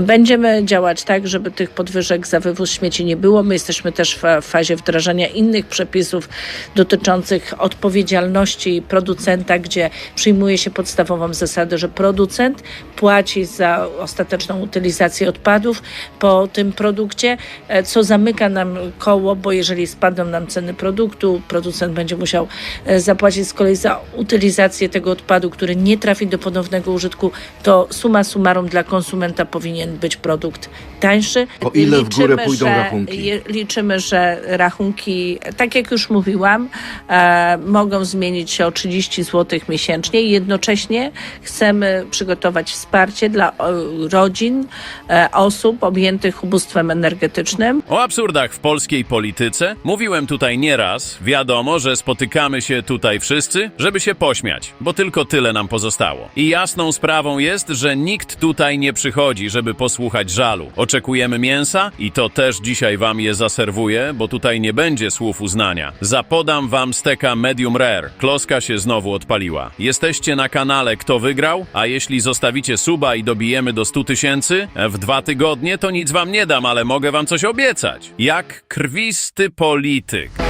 Będziemy działać tak, żeby tych podwyżek za wywóz śmieci nie było. My jesteśmy też w fazie wdrażania innych przepisów dotyczących odpowiedzialności producenta, gdzie przyjmuje się podstawową zasadę, że producent płaci za ostateczną utylizację odpadów po tym produkcie, e, co zamyka nam koło, bo jeżeli spadną nam ceny produktu, producent będzie musiał e, zapłacić z kolei za utylizację tego odpadu, który nie trafi do ponownego użytku, to suma summarum dla konsumenta powinien być produkt tańszy. O ile w górę pójdą że, rachunki? je- Liczymy, że rachunki, tak jak już mówiłam, e, mogą zmienić się o 30 zł miesięcznie i jednocześnie chcemy przygotować wsparcie dla o, rodzin, e, osób objętych ubóstwem energetycznym. O absurdach w polskiej polityce mówiłem tutaj nieraz. Wiadomo, że spotykamy się tutaj wszyscy, żeby się pośmiać, bo tylko tyle nam pozostało. I jasną sprawą jest, że nikt tutaj nie przychodzi, żeby posłuchać żalu. Oczekujemy mięsa i to też dzisiaj wam je zaserwuję, bo tutaj nie będzie słów uznania. Zapodam wam steka medium rare. Kloska się znowu odpaliła. Jesteście na kanale Kto Wygrał, a jeśli zostawicie suba i dobijemy do 100 tysięcy w dwa tygodnie, to nic wam nie dam, ale mogę wam coś obiecać. Jak krwisty polityk.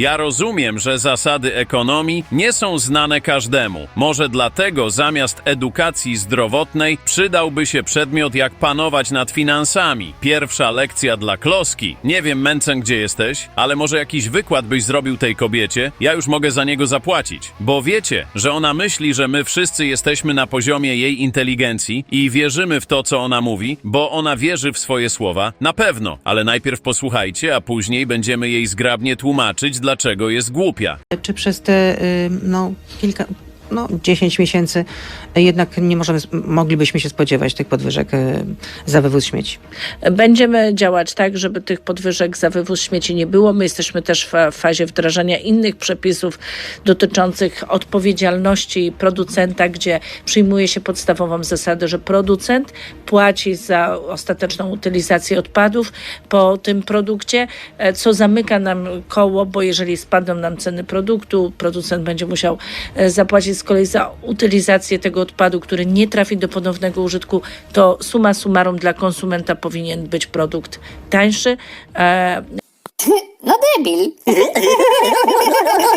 Ja rozumiem, że zasady ekonomii nie są znane każdemu. Może dlatego zamiast edukacji zdrowotnej przydałby się przedmiot jak panować nad finansami. Pierwsza lekcja dla kloski. Nie wiem, Mencen, gdzie jesteś, ale może jakiś wykład byś zrobił tej kobiecie, ja już mogę za niego zapłacić. Bo wiecie, że ona myśli, że my wszyscy jesteśmy na poziomie jej inteligencji i wierzymy w to, co ona mówi, bo ona wierzy w swoje słowa. Na pewno, ale najpierw posłuchajcie, a później będziemy jej zgrabnie tłumaczyć, dlaczego jest głupia. czy przez te y, no, kilka, no 10 miesięcy jednak nie możemy, moglibyśmy się spodziewać tych podwyżek y, za wywóz śmieci. Będziemy działać tak, żeby tych podwyżek za wywóz śmieci nie było. My jesteśmy też w fazie wdrażania innych przepisów dotyczących odpowiedzialności producenta, gdzie przyjmuje się podstawową zasadę, że producent płaci za ostateczną utylizację odpadów po tym produkcie, e, co zamyka nam koło, bo jeżeli spadną nam ceny produktu, producent będzie musiał e, zapłacić z kolei za utylizację tego odpadu, który nie trafi do ponownego użytku, to suma summarum dla konsumenta powinien być produkt tańszy. E, No debil.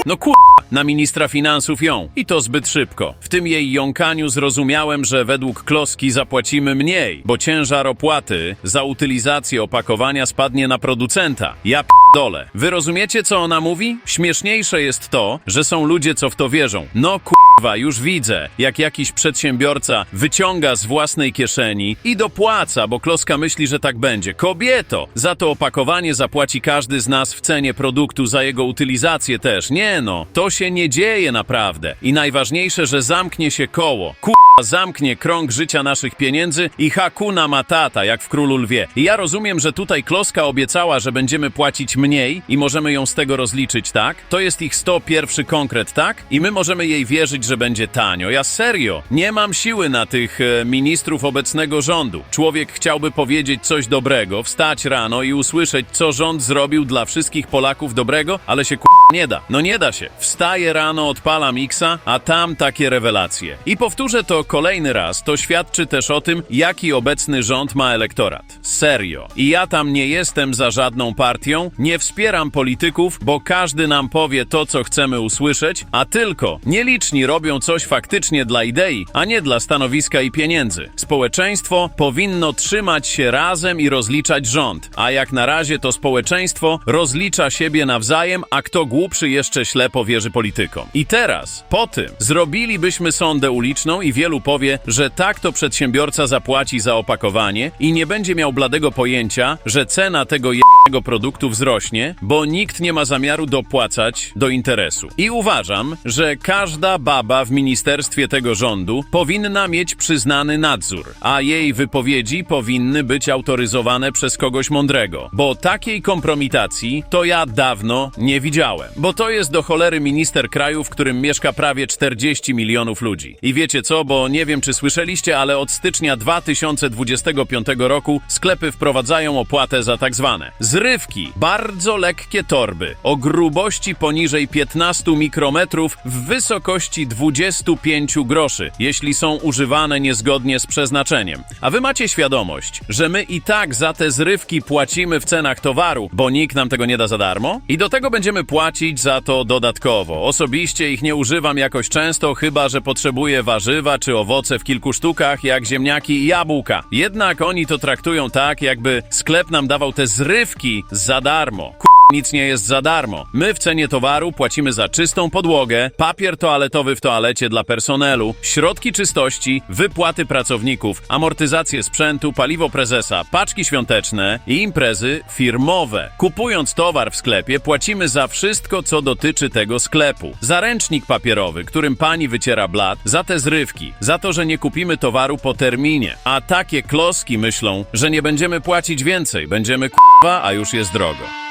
No kur... na ministra finansów ją. I to zbyt szybko. W tym jej jąkaniu zrozumiałem, że według kloski zapłacimy mniej, bo ciężar opłaty za utylizację opakowania spadnie na producenta. Ja dole. Wy rozumiecie, co ona mówi? Śmieszniejsze jest to, że są ludzie, co w to wierzą. No kurwa, już widzę, jak jakiś przedsiębiorca wyciąga z własnej kieszeni i dopłaca, bo kloska myśli, że tak będzie. Kobieto, za to opakowanie zapłaci każdy z nas w cenie produktu, za jego utylizację też. Nie no, to się nie dzieje naprawdę. I najważniejsze, że zamknie się koło. Kurwa, zamknie krąg życia naszych pieniędzy i hakuna matata, jak w Królu Lwie. I ja rozumiem, że tutaj kloska obiecała, że będziemy płacić mniej i możemy ją z tego rozliczyć, tak? To jest ich 101 konkret, tak? I my możemy jej wierzyć, że będzie tanio. Ja serio, nie mam siły na tych e, ministrów obecnego rządu. Człowiek chciałby powiedzieć coś dobrego, wstać rano i usłyszeć, co rząd zrobił dla wszystkich Polaków dobrego, ale się ku... nie da. No nie da się. Wstaję rano, odpalam Xa, a tam takie rewelacje. I powtórzę to kolejny raz, to świadczy też o tym, jaki obecny rząd ma elektorat. Serio. I ja tam nie jestem za żadną partią, nie wspieram polityków, bo każdy nam powie to, co chcemy usłyszeć, a tylko nieliczni robią coś faktycznie dla idei, a nie dla stanowiska i pieniędzy. Społeczeństwo powinno trzymać się razem i rozliczać rząd, a jak na razie to społeczeństwo rozlicza siebie nawzajem, a kto głupszy jeszcze ślepo wierzy politykom. I teraz, po tym, zrobilibyśmy sondę uliczną i wielu powie, że tak to przedsiębiorca zapłaci za opakowanie i nie będzie miał bladego pojęcia, że cena tego produktu wzrośnie, bo nikt nie ma zamiaru dopłacać do interesu. I uważam, że każda baba w ministerstwie tego rządu powinna mieć przyznany nadzór, a jej wypowiedzi powinny być autoryzowane przez kogoś mądrego, bo takiej kompromitacji to ja dawno nie widziałem. Bo to jest do cholery minister kraju, w którym mieszka prawie 40 milionów ludzi. I wiecie co, bo nie wiem czy słyszeliście, ale od stycznia 2025 roku sklepy wprowadzają opłatę za tak zwane Zrywki, bardzo lekkie torby, o grubości poniżej 15 mikrometrów w wysokości 25 groszy, jeśli są używane niezgodnie z przeznaczeniem. A wy macie świadomość, że my i tak za te zrywki płacimy w cenach towaru, bo nikt nam tego nie da za darmo? I do tego będziemy płacić za to dodatkowo. Osobiście ich nie używam jakoś często, chyba że potrzebuję warzywa czy owoce w kilku sztukach, jak ziemniaki i jabłka. Jednak oni to traktują tak, jakby sklep nam dawał te zrywki za darmo. Nic nie jest za darmo. My w cenie towaru płacimy za czystą podłogę, papier toaletowy w toalecie dla personelu, środki czystości, wypłaty pracowników, amortyzację sprzętu, paliwo prezesa, paczki świąteczne i imprezy firmowe. Kupując towar w sklepie, płacimy za wszystko, co dotyczy tego sklepu. Za ręcznik papierowy, którym pani wyciera blat, za te zrywki, za to, że nie kupimy towaru po terminie. A takie kloski myślą, że nie będziemy płacić więcej, będziemy k***a, a już jest drogo.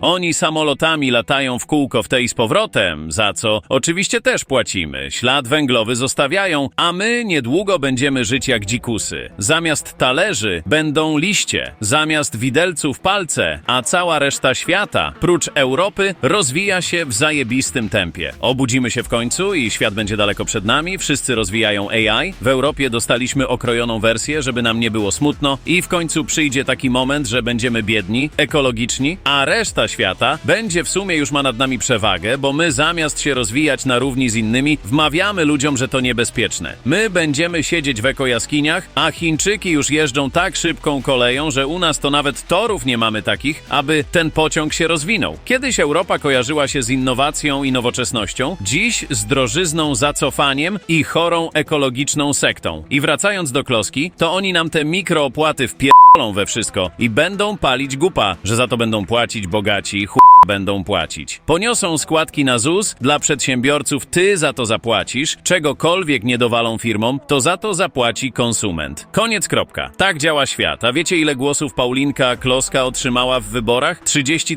Oni samolotami latają w kółko w tej i z powrotem, za co oczywiście też płacimy. Ślad węglowy zostawiają, a my niedługo będziemy żyć jak dzikusy. Zamiast talerzy będą liście, zamiast widelców palce, a cała reszta świata, prócz Europy, rozwija się w zajebistym tempie. Obudzimy się w końcu i świat będzie daleko przed nami, wszyscy rozwijają AI. W Europie dostaliśmy okrojoną wersję, żeby nam nie było smutno i w końcu przyjdzie taki moment, że będziemy biedni, ekologiczni, a reszta świata będzie w sumie już ma nad nami przewagę, bo my zamiast się rozwijać na równi z innymi, wmawiamy ludziom, że to niebezpieczne. My będziemy siedzieć w ekojaskiniach, a Chińczyki już jeżdżą tak szybką koleją, że u nas to nawet torów nie mamy takich, aby ten pociąg się rozwinął. Kiedyś Europa kojarzyła się z innowacją i nowoczesnością, dziś z drożyzną, zacofaniem i chorą ekologiczną sektą. I wracając do kloski, to oni nam te mikroopłaty wpierdolą we wszystko i będą palić gupa, że za to będą płacić bogaci, chuj będą płacić. Poniosą składki na ZUS, dla przedsiębiorców ty za to zapłacisz, czegokolwiek nie dowalą firmom, to za to zapłaci konsument. Koniec kropka. Tak działa świat. A wiecie ile głosów Paulinka Kloska otrzymała w wyborach? 30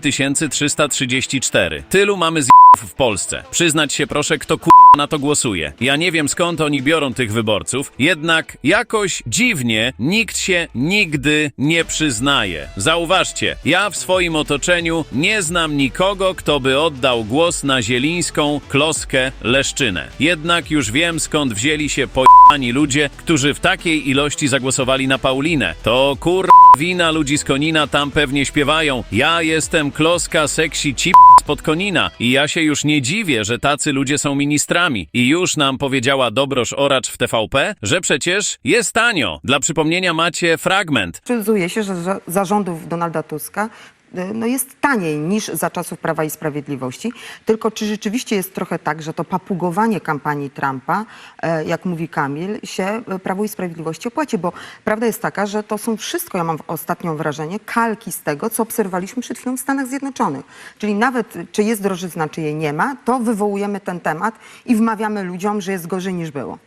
334. Tylu mamy z w Polsce. Przyznać się proszę, kto ku na to głosuje. Ja nie wiem skąd oni biorą tych wyborców, jednak jakoś dziwnie nikt się nigdy nie przyznaje. Zauważcie, ja w swoim otoczeniu nie znam nikogo, kto by oddał głos na zielińską kloskę leszczynę. Jednak już wiem skąd wzięli się pojani ludzie, którzy w takiej ilości zagłosowali na Paulinę. To kur... wina ludzi z Konina tam pewnie śpiewają. Ja jestem kloska seksi cip spod Konina i ja się już nie dziwię, że tacy ludzie są ministrami. I już nam powiedziała Dobrosz Oracz w TVP, że przecież jest tanio. Dla przypomnienia macie fragment. Przyzuje się, że za zarządów Donalda Tuska no jest taniej niż za czasów Prawa i Sprawiedliwości. Tylko czy rzeczywiście jest trochę tak, że to papugowanie kampanii Trumpa, e, jak mówi Kamil, się e, Prawo i Sprawiedliwości opłaci? Bo prawda jest taka, że to są wszystko, ja mam ostatnio wrażenie, kalki z tego, co obserwowaliśmy przed chwilą w Stanach Zjednoczonych. Czyli nawet czy jest drożyzna, czy jej nie ma, to wywołujemy ten temat i wmawiamy ludziom, że jest gorzej niż było.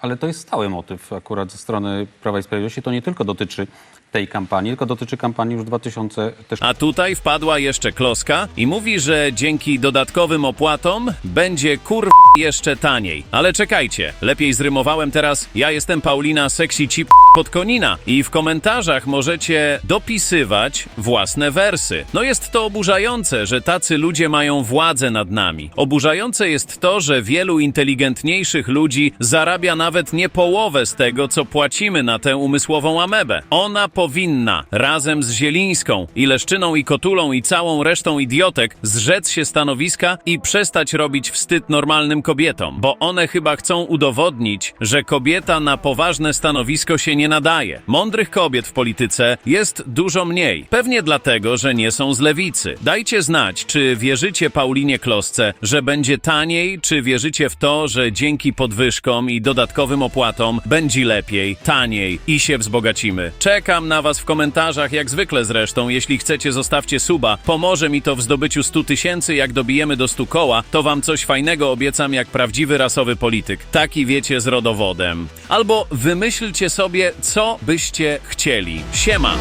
Ale to jest stały motyw akurat ze strony Prawa i Sprawiedliwości. To nie tylko dotyczy tej kampanii, tylko dotyczy kampanii już 2000 też A tutaj wpadła jeszcze kloska i mówi, że dzięki dodatkowym opłatom będzie kur jeszcze taniej. Ale czekajcie, lepiej zrymowałem teraz. Ja jestem Paulina Sexy Chip pod Konina i w komentarzach możecie dopisywać własne wersy. No jest to oburzające, że tacy ludzie mają władzę nad nami. Oburzające jest to, że wielu inteligentniejszych ludzi zarabia nawet nie połowę z tego, co płacimy na tę umysłową amebę. Ona powinna razem z Zielińską i Leszczyną i Kotulą i całą resztą idiotek zrzec się stanowiska i przestać robić wstyd normalnym kobietom, bo one chyba chcą udowodnić, że kobieta na poważne stanowisko się nie nadaje. Mądrych kobiet w polityce jest dużo mniej. Pewnie dlatego, że nie są z lewicy. Dajcie znać, czy wierzycie Paulinie Klosce, że będzie taniej, czy wierzycie w to, że dzięki podwyżkom i dodatkowym opłatom będzie lepiej, taniej i się wzbogacimy. Na was w komentarzach, jak zwykle zresztą. Jeśli chcecie, zostawcie suba. Pomoże mi to w zdobyciu 100 tysięcy. Jak dobijemy do 100 koła, to wam coś fajnego obiecam jak prawdziwy rasowy polityk. Taki wiecie z rodowodem. Albo wymyślcie sobie, co byście chcieli. Siema!